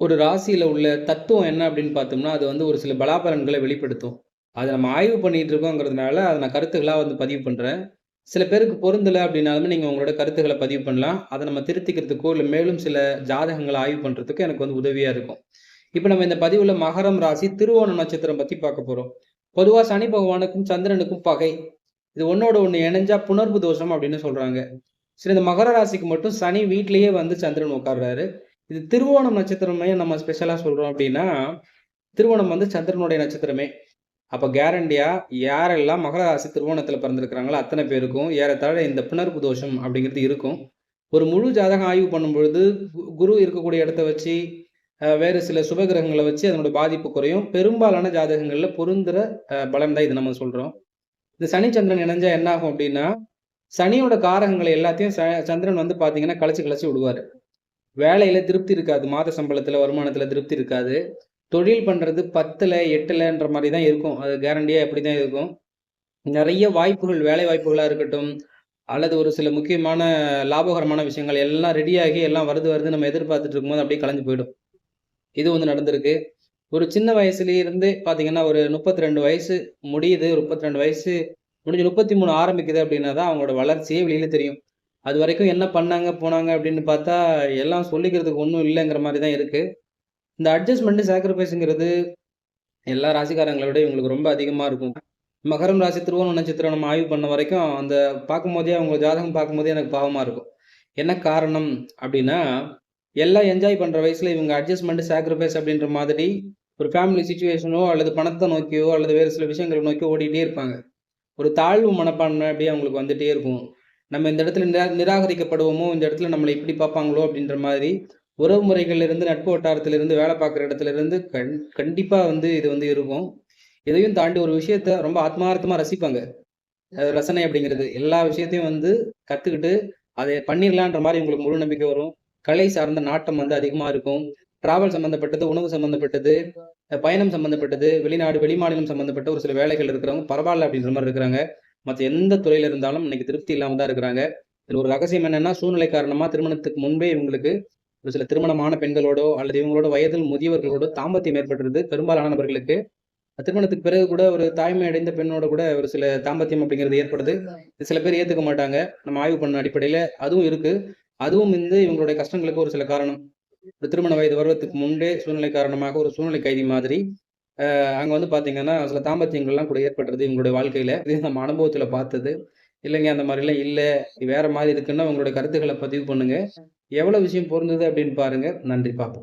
ஒரு ராசியில் உள்ள தத்துவம் என்ன அப்படின்னு பார்த்தோம்னா, அது வந்து ஒரு சில பலாபலன்களை வெளிப்படுத்தும். அதை நம்ம ஆய்வு பண்ணிட்டு இருக்கோங்கிறதுனால, அதை நான் கருத்துக்களாக வந்து பதிவு பண்ணுறேன் சில பேருக்கு பொருந்தலை அப்படின்னாலுமே, நீங்கள் உங்களோட கருத்துக்களை பதிவு பண்ணலாம். அதை நம்ம திருத்திக்கிறதுக்கோ, இல்லை மேலும் சில ஜாதகங்களை ஆய்வு பண்றதுக்கு எனக்கு வந்து உதவியாக இருக்கும். இப்போ நம்ம இந்த பதிவில் மகரம் ராசி, திருவோண நட்சத்திரம் பற்றி பார்க்க போகிறோம் பொதுவாக சனி பகவானுக்கும், சந்திரனுக்கும் பகை. இது ஒன்றோட ஒன்று இணைஞ்சா புணர்வு தோஷம் அப்படின்னு சொல்கிறாங்க சரி இந்த மகர ராசிக்கு மட்டும் சனி வீட்லேயே வந்து சந்திரன் உட்கார்றாரு. இது திருவோணம் நட்சத்திரமே நம்ம ஸ்பெஷலாக சொல்கிறோம் அப்படின்னா, திருவோணம் வந்து சந்திரனுடைய நட்சத்திரமே. அப்போ கேரண்டியா யாரெல்லாம் மகர ராசி திருவோணத்தில் பிறந்திருக்கிறாங்களோ அத்தனை பேருக்கும் ஏறத்தாழ இந்த பிணர்ப்பு தோஷம் அப்படிங்கிறது இருக்கும். ஒரு முழு ஜாதகம் ஆய்வு பண்ணும்பொழுது, கு குரு இருக்கக்கூடிய இடத்த வச்சு, வேறு சில சுபகிரகங்களை வச்சு அதனோட பாதிப்பு குறையும். பெரும்பாலான ஜாதகங்களில் பொருந்துற பலன் தான் இது நம்ம சொல்கிறோம் இந்த சனி, சந்திரன் இணைஞ்சா என்ன ஆகும் அப்படின்னா, சனியோட காரகங்களை எல்லாத்தையும் ச சந்திரன் வந்து பார்த்தீங்கன்னா, கழிச்சு கழிச்சு விடுவார் வேலையில் திருப்தி இருக்காது. மாத சம்பளத்தில் வருமானத்தில் திருப்தி இருக்காது. தொழில் பண்றது 10ல, 8லன்ற மாதிரி தான் இருக்கும். அது கேரண்டியாக எப்படி தான் இருக்கும். நிறைய வாய்ப்புகள், வேலை வாய்ப்புகளாக இருக்கட்டும், அல்லது ஒரு சில முக்கியமான லாபகரமான விஷயங்கள் எல்லாம் ரெடியாகி எல்லாம் வருது வருது நம்ம எதிர்பார்த்துட்டு இருக்கும்போது அப்படியே கலைஞ்சு போயிடும். இது வந்து நடந்திருக்கு. ஒரு சின்ன வயசுலேருந்து பார்த்தீங்கன்னா, ஒரு 32 வயசு முடியுது. 32 வயசு முடிஞ்சு 33 ஆரம்பிக்குது அப்படின்னா தான் அவங்களோட வளர்ச்சியே வெளியில் தெரியும். அது வரைக்கும் என்ன பண்ணாங்க, போனாங்க அப்படின்னு பார்த்தா, எல்லாம் சொல்லிக்கிறதுக்கு ஒன்றும் இல்லைங்கிற மாதிரி தான் இருக்குது இந்த அட்ஜஸ்ட்மெண்ட்டு சாக்ரிஃபைஸுங்கிறது எல்லா ராசிக்காரங்களை விட இவங்களுக்கு ரொம்ப அதிகமாக இருக்கும். மகரம் ராசி, திருவோண நட்சத்திரம் நம்ம ஆய்வு பண்ண வரைக்கும், அந்த பார்க்கும்போதே அவங்க ஜாதகம் பார்க்கும்போதே எனக்கு பாவமாக இருக்கும். என்ன காரணம் அப்படின்னா, எல்லாம் என்ஜாய் பண்ணுற வயசில் இவங்க அட்ஜஸ்ட்மென்ட், சாக்ரிஃபைஸ் அப்படின்ற மாதிரி ஒரு ஃபேமிலி சுச்சுவேஷனோ அல்லது பணத்தை நோக்கியோ, அல்லது வேறு சில விஷயங்களை நோக்கி ஓடிக்கிட்டே இருப்பாங்க. ஒரு தாழ்வு மனப்பான்மை அப்படியே அவங்களுக்கு வந்துகிட்டே இருக்கும். நம்ம இந்த இடத்துல நிரா நிராகரிக்கப்படுவோமோ, இந்த இடத்துல நம்மளை இப்படி பார்ப்பாங்களோ அப்படின்ற மாதிரி உறவு முறைகள்லேருந்து, நட்பு வட்டாரத்திலிருந்து, வேலை பார்க்குற இடத்துலேருந்து கண் கண்டிப்பாக வந்து இது வந்து இருக்கும். இதையும் தாண்டி ஒரு விஷயத்த ரொம்ப ஆத்மார்த்தமாக ரசிப்பாங்க. ரசனை அப்படிங்கிறது. எல்லா விஷயத்தையும் வந்து கற்றுக்கிட்டு அதை பண்ணிடலான்ற மாதிரி உங்களுக்கு முழு நம்பிக்கை வரும். கலை சார்ந்த நாட்டம் வந்து அதிகமாக இருக்கும். டிராவல் சம்மந்தப்பட்டது, உணவு சம்மந்தப்பட்டது, பயணம் சம்மந்தப்பட்டது, வெளிநாடு, வெளிமாநிலம் சம்மந்தப்பட்ட ஒரு சில வேலைகள் இருக்கிறவங்க பரவாயில்ல அப்படின்ற மாதிரி இருக்கிறாங்க. மற்ற எந்த துறையில் இருந்தாலும் இன்னைக்கு திருப்தி இல்லாமல் தான் இருக்கிறாங்க. இதில் ஒரு ரகசியம் என்னென்னா சூழ்நிலை காரணமா திருமணத்துக்கு முன்பே இவங்களுக்கு ஒரு சில திருமணமான பெண்களோடோ, அல்லது இவங்களோட வயதில் முதியவர்களோடோ தாம்பத்தியம் ஏற்பட்டுருது பெரும்பாலான நபர்களுக்கு. திருமணத்துக்கு பிறகு கூட ஒரு தாய்மை அடைந்த பெண்ணோட கூட ஒரு சில தாம்பத்தியம் அப்படிங்கிறது ஏற்படுது. சில பேர் ஏத்துக்க மாட்டாங்க. நம்ம ஆய்வு பண்ண அடிப்படையில அதுவும் இருக்கு. அதுவும் வந்து இவங்களுடைய கஷ்டங்களுக்கு ஒரு சில காரணம். ஒரு திருமண வயது வருவதற்கு முன்பே சூழ்நிலை காரணமாக ஒரு சூழ்நிலை கைதி மாதிரி, அங்க வந்து பார்த்தீங்கன்னா, சில தாம்பத்தியங்கள்லாம் கூட ஏற்படுறது இவங்களுடைய வாழ்க்கையில. இது நம்ம அனுபவத்தில் பார்த்தது. இல்லைங்க அந்த மாதிரிலாம் இல்லை வேற மாதிரி இருக்குன்னா உங்களுடைய கருத்துக்களை பதிவு பண்ணுங்க. எவ்வளவு விஷயம் பொருந்தது அப்படின்னு பாருங்க. நன்றி பார்ப்போம்.